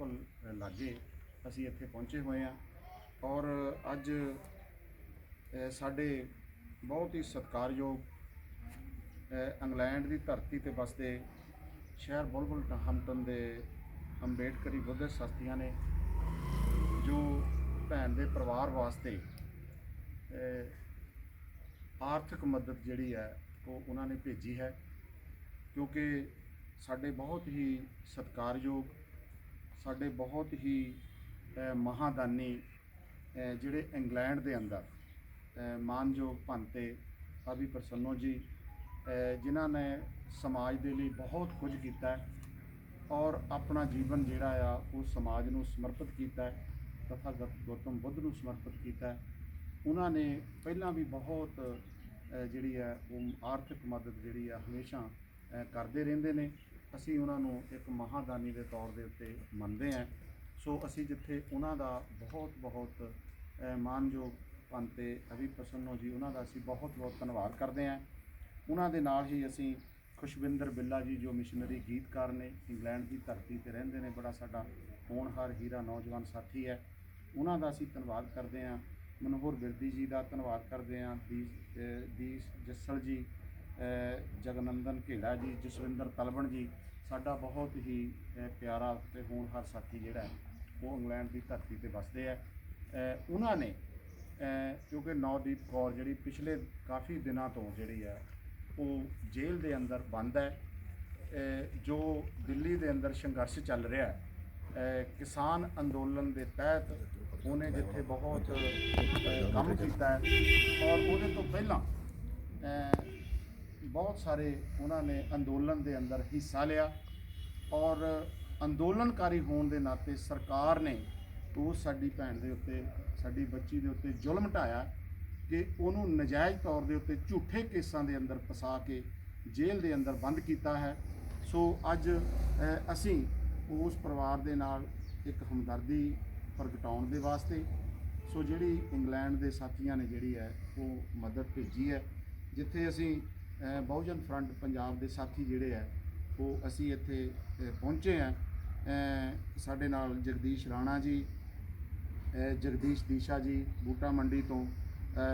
ਬਿਲਕੁਲ ਲਾਗੇ ਅਸੀਂ ਇੱਥੇ ਪਹੁੰਚੇ ਹੋਏ ਹਾਂ ਔਰ ਅੱਜ ਸਾਡੇ ਬਹੁਤ ਹੀ ਸਤਿਕਾਰਯੋਗ ਇੰਗਲੈਂਡ ਦੀ ਧਰਤੀ ਤੇ ਵਸਦੇ ਸ਼ਹਿਰ ਬੁਲਬੁਲ ਹੰਪਟਨ ਦੇ ਅੰਬੇਡਕਰੀ ਬੁੱਧ ਸ਼ਸਤੀਆਂ ਨੇ, ਜੋ ਭੈਣ ਦੇ ਪਰਿਵਾਰ ਵਾਸਤੇ ਆਰਥਿਕ ਮਦਦ ਜਿਹੜੀ ਹੈ, ਉਹ ਉਹਨਾਂ ਨੇ ਭੇਜੀ ਹੈ ਕਿਉਂਕਿ ਸਾਡੇ ਬਹੁਤ ਹੀ ਸਤਿਕਾਰਯੋਗ ਸਾਡੇ ਬਹੁਤ ਹੀ ਅ, ਮਹਾਦਾਨੀ ਜਿਹੜੇ ਇੰਗਲੈਂਡ ਦੇ ਅੰਦਰ ਮਾਨਯੋਗ ਭੰਤੇ ਅਭੀ ਪ੍ਰਸੰਨੋ ਜੀ ਜਿਨ੍ਹਾਂ ਨੇ ਸਮਾਜ ਦੇ ਲਈ ਬਹੁਤ ਕੁਝ ਕੀਤਾ ਔਰ ਆਪਣਾ ਜੀਵਨ ਜਿਹੜਾ ਆ ਉਹ ਸਮਾਜ ਨੂੰ ਸਮਰਪਿਤ ਕੀਤਾ ਹੈ ਤਥਾ ਗੌਤਮ ਬੁੱਧ ਨੂੰ ਸਮਰਪਿਤ ਕੀਤਾ ਉਹਨਾਂ ਨੇ ਪਹਿਲਾਂ ਵੀ ਬਹੁਤ ਜਿਹੜੀ ਹੈ ਉਹ ਆਰਥਿਕ ਮਦਦ ਜਿਹੜੀ ਆ ਹਮੇਸ਼ਾ ਕਰਦੇ ਰਹਿੰਦੇ ਨੇ। ਅਸੀਂ ਉਹਨਾਂ ਨੂੰ ਇੱਕ ਮਹਾਦਾਨੀ ਦੇ ਤੌਰ ਦੇ ਉੱਤੇ ਮੰਨਦੇ ਹਾਂ। ਸੋ ਅਸੀਂ ਜਿੱਥੇ ਉਹਨਾਂ ਦਾ ਬਹੁਤ ਬਹੁਤ ਮਾਨਯੋਗ ਪੰਤੇ ਅਭੀ ਪ੍ਰਸੰਨੋ ਜੀ, ਉਹਨਾਂ ਦਾ ਅਸੀਂ ਬਹੁਤ ਬਹੁਤ ਧੰਨਵਾਦ ਕਰਦੇ ਹਾਂ। ਉਹਨਾਂ ਦੇ ਨਾਲ ਹੀ ਅਸੀਂ ਖੁਸ਼ਵਿੰਦਰ ਬਿੱਲਾ ਜੀ, ਜੋ ਮਿਸ਼ਨਰੀ ਗੀਤਕਾਰ ਨੇ, ਇੰਗਲੈਂਡ ਦੀ ਧਰਤੀ ਤੇ ਰਹਿੰਦੇ ਨੇ, ਬੜਾ ਸਾਡਾ ਹੋਣਹਾਰ ਹੀਰਾ ਨੌਜਵਾਨ ਸਾਥੀ ਹੈ। ਉਹਨਾਂ ਦਾ ਅਸੀਂ ਧੰਨਵਾਦ ਕਰਦੇ ਹਾਂ। ਮਨੋਹਰ ਬਿਰਦੀ ਜੀ ਦਾ ਧੰਨਵਾਦ ਕਰਦੇ ਹਾਂ। ਦੀ ਦੀਸ਼ ਜੱਸਲ ਜੀ ਜਗਨੰਦਨ ਘੇੜਾ ਜੀ, ਜਸਵਿੰਦਰ ਤਲਵਣ ਜੀ, ਸਾਡਾ ਬਹੁਤ ਹੀ ਪਿਆਰਾ ਤੇ ਹੋਣਹਾਰ ਸਾਥੀ ਜਿਹੜਾ ਉਹ ਇੰਗਲੈਂਡ ਦੀ ਧਰਤੀ ਤੇ ਵਸਦੇ ਆ। ਉਹਨਾਂ ਨੇ ਕਿਉਂਕਿ ਨੌਦੀਪ ਕੌਰ ਜਿਹੜੀ ਪਿਛਲੇ ਕਾਫੀ ਦਿਨਾਂ ਤੋਂ ਜਿਹੜੀ ਹੈ, ਉਹ ਜੇਲ੍ਹ ਦੇ ਅੰਦਰ ਬੰਦ ਹੈ। ਜੋ ਦਿੱਲੀ ਦੇ ਅੰਦਰ ਸੰਘਰਸ਼ ਚੱਲ ਰਿਹਾ ਹੈ ਕਿਸਾਨ ਅੰਦੋਲਨ ਦੇ ਤਹਿਤ ਉਹਨੇ ਜਿੱਥੇ ਬਹੁਤ ਕੰਮ ਕੀਤਾ ਔਰ ਉਹਦੇ ਤੋਂ ਪਹਿਲਾਂ ਬਹੁਤ ਸਾਰੇ ਉਹਨਾਂ ਨੇ ਅੰਦੋਲਨ ਦੇ ਅੰਦਰ ਹਿੱਸਾ ਲਿਆ ਔਰ ਅੰਦੋਲਨਕਾਰੀ ਹੋਣ ਦੇ ਨਾਤੇ ਸਰਕਾਰ ਨੇ ਉਸ ਸਾਡੀ ਭੈਣ ਦੇ ਉੱਤੇ, ਸਾਡੀ ਬੱਚੀ ਦੇ ਉੱਤੇ ਜ਼ੁਲਮ ਢਾਇਆ ਕਿ ਉਹਨੂੰ ਨਜਾਇਜ਼ ਤੌਰ ਦੇ ਉੱਤੇ ਝੂਠੇ ਕੇਸਾਂ ਦੇ ਅੰਦਰ ਫਸਾ ਕੇ ਜੇਲ੍ਹ ਦੇ ਅੰਦਰ ਬੰਦ ਕੀਤਾ ਹੈ। ਸੋ ਅੱਜ ਅਸੀਂ ਉਸ ਪਰਿਵਾਰ ਦੇ ਨਾਲ ਇੱਕ ਹਮਦਰਦੀ ਪ੍ਰਗਟਾਉਣ ਦੇ ਵਾਸਤੇ, ਸੋ ਜਿਹੜੀ ਇੰਗਲੈਂਡ ਦੇ ਸਾਥੀਆਂ ਨੇ ਜਿਹੜੀ ਹੈ ਉਹ ਮਦਦ ਭੇਜੀ ਹੈ, ਜਿੱਥੇ ਅਸੀਂ ਬਹੁਜਨ ਫਰੰਟ ਪੰਜਾਬ ਦੇ ਸਾਥੀ ਜਿਹੜੇ ਹੈ ਉਹ ਅਸੀਂ ਇੱਥੇ ਪਹੁੰਚੇ ਹਾਂ ਸਾਡੇ ਨਾਲ ਜਗਦੀਸ਼ ਰਾਣਾ ਜੀ ਜਗਦੀਸ਼ ਦੀਸ਼ਾ ਜੀ, ਬੂਟਾ ਮੰਡੀ ਤੋਂ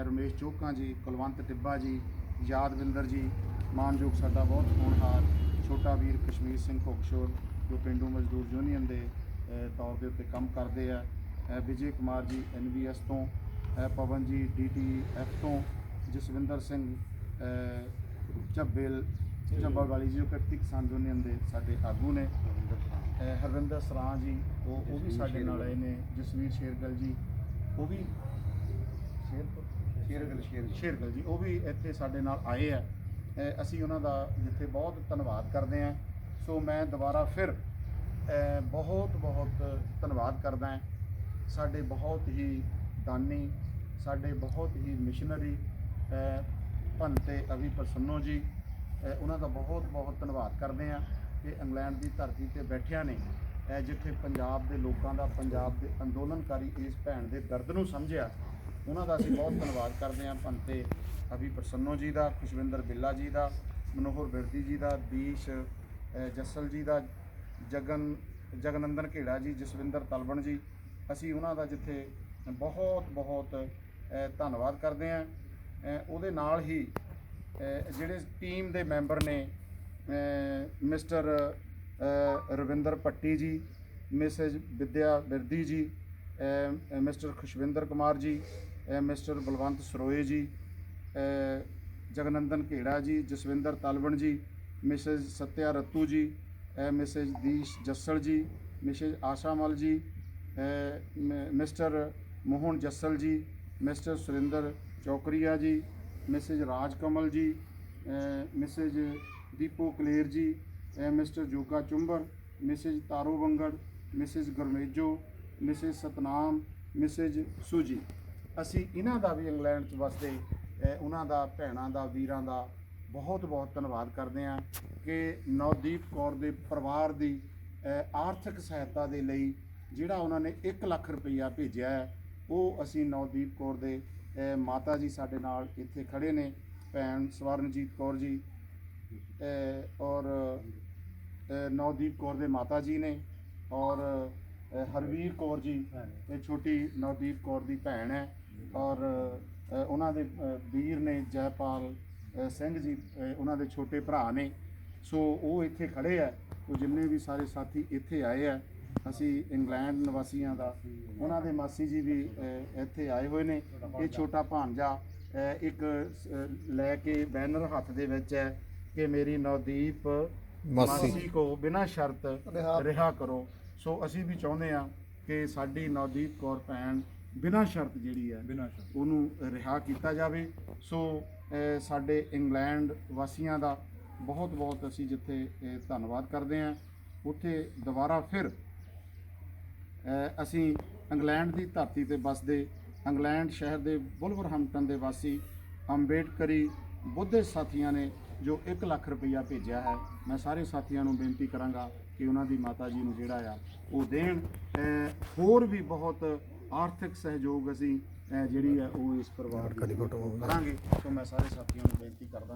ਰਮੇਸ਼ ਚੋਕਾਂ ਜੀ, ਕੁਲਵੰਤ ਟਿੱਬਾ ਜੀ, ਯਾਦਵਿੰਦਰ ਜੀ, ਮਾਨਯੋਗ ਸਾਡਾ ਬਹੁਤ ਹੋਣਹਾਰ ਛੋਟਾ ਵੀਰ ਕਸ਼ਮੀਰ ਸਿੰਘ ਘੋਕਸ਼ੋਰ ਜੋ ਪਿੰਡੂ ਮਜ਼ਦੂਰ ਯੂਨੀਅਨ ਦੇ ਤੌਰ ਦੇ ਉੱਤੇ ਕੰਮ ਕਰਦੇ ਆ। ਵਿਜੇ ਕੁਮਾਰ ਜੀ ਐਨਵੀਐਸ ਤੋਂ ਪਵਨ ਜੀ ਡੀਟੀਐਫ ਤੋਂ, ਜਸਵਿੰਦਰ ਸਿੰਘ ਝੱਬੇਲ ਝੱਬਲ ਵਾਲੀ ਜੀ ਜੋ ਕਿਰਤੀ ਕਿਸਾਨ ਯੂਨੀਅਨ ਦੇ ਸਾਡੇ ਆਗੂ ਨੇ। ਹਰਵਿੰਦਰ ਸਰਾਂ ਜੀ ਉਹ ਉਹ ਵੀ ਸਾਡੇ ਨਾਲ ਆਏ ਨੇ ਜਸਵੀਰ ਸ਼ੇਰਗਲ ਜੀ ਉਹ ਵੀ ਸ਼ੇਰਗਲ ਸ਼ੇਰਗਲ। ਸ਼ੇਰਗਲ ਜੀ ਉਹ ਵੀ ਇੱਥੇ ਸਾਡੇ ਨਾਲ ਆਏ ਆ। ਅਸੀਂ ਉਹਨਾਂ ਦਾ ਜਿੱਥੇ ਬਹੁਤ ਧੰਨਵਾਦ ਕਰਦੇ ਹਾਂ ਸੋ ਮੈਂ ਦੁਬਾਰਾ ਫਿਰ ਬਹੁਤ ਬਹੁਤ ਧੰਨਵਾਦ ਕਰਦਾ ਹਾਂ। ਸਾਡੇ ਬਹੁਤ ਹੀ ਦਾਨੀ ਸਾਡੇ ਬਹੁਤ ਹੀ ਮਿਸ਼ਨਰੀ ਭੰਤੇ ਅਭੀ ਪ੍ਰਸੰਨੋ ਜੀ ਉਹਨਾਂ ਦਾ ਬਹੁਤ ਬਹੁਤ ਧੰਨਵਾਦ ਕਰਦੇ ਹਾਂ ਕਿ ਇੰਗਲੈਂਡ ਦੀ ਧਰਤੀ ਤੇ ਬੈਠਿਆਂ ਨੇ ਜਿੱਥੇ ਪੰਜਾਬ ਦੇ ਲੋਕਾਂ ਦਾ ਪੰਜਾਬ ਦੇ ਅੰਦੋਲਨਕਾਰੀ ਇਸ ਭੈਣ ਦੇ ਦਰਦ ਨੂੰ ਸਮਝਿਆ ਉਹਨਾਂ ਦਾ ਅਸੀਂ ਬਹੁਤ ਧੰਨਵਾਦ ਕਰਦੇ ਹਾਂ ਭੰਤੇ ਅਭੀ ਪ੍ਰਸੰਨੋ ਜੀ ਦਾ ਖੁਸ਼ਵਿੰਦਰ ਬਿੱਲਾ ਜੀ ਦਾ ਮਨੋਹਰ ਬਿਰਦੀ ਜੀ ਦਾ ਦੀਸ਼ ਅ, ਜੱਸਲ ਜੀ ਦਾ ਜਗਨ ਜਗਨੰਦਨ ਘੇੜਾ ਜੀ ਜਸਵਿੰਦਰ ਤਲਵਣ ਜੀ ਅਸੀਂ ਉਹਨਾਂ ਦਾ ਜਿੱਥੇ ਬਹੁਤ ਬਹੁਤ ਧੰਨਵਾਦ ਕਰਦੇ ਹਾਂ। ਉਹਦੇ ਨਾਲ ਹੀ ਜਿਹੜੇ ਟੀਮ ਦੇ ਮੈਂਬਰ ਨੇ ਮਿਸਟਰ ਰਵਿੰਦਰ ਪੱਟੀ ਜੀ ਮਿਸੇਜ ਵਿਦਿਆ ਬਿਰਦੀ ਜੀ ਮਿਸਟਰ ਖੁਸ਼ਵਿੰਦਰ ਕੁਮਾਰ ਜੀ ਅ, ਮਿਸਟਰ ਬਲਵੰਤ ਸਰੋਏ ਜੀ ਜਗਨੰਦਨ ਘੇੜਾ ਜੀ ਜਸਵਿੰਦਰ ਤਲਵਣ ਜੀ ਮਿਸੇਜ ਸਤਿਆ ਰੱਤੂ ਜੀ ਅ, ਮਿਸੇਜ ਦੀਸ਼ ਜੱਸਲ ਜੀ ਮਿਸੇਜ ਆਸ਼ਾ ਮਲ ਜੀ ਮ- ਮਿਸਟਰ ਮੋਹਨ ਜੱਸਲ ਜੀ ਮਿਸਟਰ ਸੁਰਿੰਦਰ ਚੌਕਰੀਆ ਜੀ ਮਿਸੇਜ ਰਾਜ ਕਮਲ ਜੀ ਅ, Mrs Deepo Kaler ji Mr Joga Chumber Mrs Taro Bangar Mrs Garmejo Mrs Satnam Mrs Suji. ਅਸੀਂ ਇਹਨਾਂ ਦਾ ਵੀ ਇੰਗਲੈਂਡ 'ਚ ਵਸਦੇ ਉਹਨਾਂ ਦਾ ਭੈਣਾਂ ਦਾ ਵੀਰਾਂ ਦਾ ਬਹੁਤ ਬਹੁਤ ਧੰਨਵਾਦ ਕਰਦੇ ਹਾਂ ਕਿ ਨਵਦੀਪ ਕੌਰ ਦੇ ਪਰਿਵਾਰ ਦੀ ਆਰਥਿਕ ਸਹਾਇਤਾ ਦੇ ਲਈ ਜਿਹੜਾ ਉਹਨਾਂ ਨੇ 1 ਲੱਖ ਰੁਪਈਆ ਭੇਜਿਆ ਹੈ ਉਹ ਅਸੀਂ ਨਵਦੀਪ ਕੌਰ ਦੇ ਮਾਤਾ ਜੀ ਸਾਡੇ ਨਾਲ ਇੱਥੇ ਖੜੇ ਨੇ ਭੈਣ ਸਵਰਨਜੀਤ ਕੌਰ ਜੀ ਔਰ ਅ, ਨਵਦੀਪ ਕੌਰ ਦੇ ਮਾਤਾ ਜੀ ਨੇ ਔਰ ਹਰਵੀਰ ਕੌਰ ਜੀ ਇਹ ਛੋਟੀ ਨਵਦੀਪ ਕੌਰ ਦੀ ਭੈਣ ਹੈ ਔਰ ਉਹਨਾਂ ਦੇ ਵੀਰ ਨੇ ਜੈਪਾਲ ਸਿੰਘ ਜੀ ਉਹਨਾਂ ਦੇ ਛੋਟੇ ਭਰਾ ਨੇ ਸੋ ਉਹ ਇੱਥੇ ਖੜੇ ਆ ਉਹ ਜਿੰਨੇ ਵੀ ਸਾਰੇ ਸਾਥੀ ਇੱਥੇ ਆਏ ਆ ਅਸੀਂ ਇੰਗਲੈਂਡ ਨਿਵਾਸੀਆਂ ਦਾ ਉਹਨਾਂ ਦੇ ਮਾਸੀ ਜੀ ਵੀ ਅ, ਇੱਥੇ ਆਏ ਹੋਏ ਨੇ। ਇਹ ਛੋਟਾ ਭਾਂਜਾ ਅ, ਇੱਕ ਅ, ਲੈ ਕੇ ਬੈਨਰ ਹੱਥ ਦੇ ਵਿੱਚ ਹੈ ਕਿ ਮੇਰੀ ਨਵਦੀਪ ਮਾਸੀ। ਮਾਸੀ ਕੋ ਬਿਨਾਂ ਸ਼ਰਤ ਰਿਹਾ ਕਰੋ। ਸੋ ਅਸੀਂ ਵੀ ਚਾਹੁੰਦੇ ਆ ਕਿ ਸਾਡੀ ਨਵਦੀਪ ਕੌਰ ਭੈਣ ਬਿਨਾਂ ਸ਼ਰਤ ਜਿਹੜੀ ਹੈ ਬਿਨਾਂ ਸ਼ੱਕ ਉਹਨੂੰ ਰਿਹਾ ਕੀਤਾ ਜਾਵੇ। ਸੋ ਅਹ, ਸਾਡੇ ਇੰਗਲੈਂਡ ਵਾਸੀਆਂ ਦਾ ਬਹੁਤ ਬਹੁਤ ਅਸੀਂ ਜਿੱਥੇ ਅਹ, ਧੰਨਵਾਦ ਕਰਦੇ ਹਾਂ। ਉੱਥੇ ਦੁਬਾਰਾ ਫਿਰ ਅਸੀਂ ਇੰਗਲੈਂਡ ਦੀ ਧਰਤੀ ਤੇ ਵੱਸਦੇ ਇੰਗਲੈਂਡ ਸ਼ਹਿਰ ਦੇ ਵੁਲਵਰਹੰਪਟਨ ਦੇ ਵਾਸੀ ਅੰਬੇਡਕਰੀ ਬੁੱਧੇ ਸਾਥੀਆਂ ਨੇ ਜੋ 1 ਲੱਖ ਰੁਪਈਆ ਭੇਜਿਆ ਹੈ ਮੈਂ ਸਾਰੇ ਸਾਥੀਆਂ ਨੂੰ ਬੇਨਤੀ ਕਰਾਂਗਾ ਕਿ ਉਹਨਾਂ ਦੀ ਮਾਤਾ ਜੀ ਨੂੰ ਜਿਹੜਾ ਆ ਉਹ ਦੇਣ। ਹੋਰ ਵੀ ਬਹੁਤ ਆਰਥਿਕ ਸਹਿਯੋਗ ਅਸੀਂ ਜਿਹੜੀ ਹੈ ਉਹ ਇਸ ਪਰਿਵਾਰ ਦੀ ਕਰਾਂਗੇ। ਸੋ ਮੈਂ ਸਾਰੇ ਸਾਥੀਆਂ ਨੂੰ ਬੇਨਤੀ ਕਰਦਾ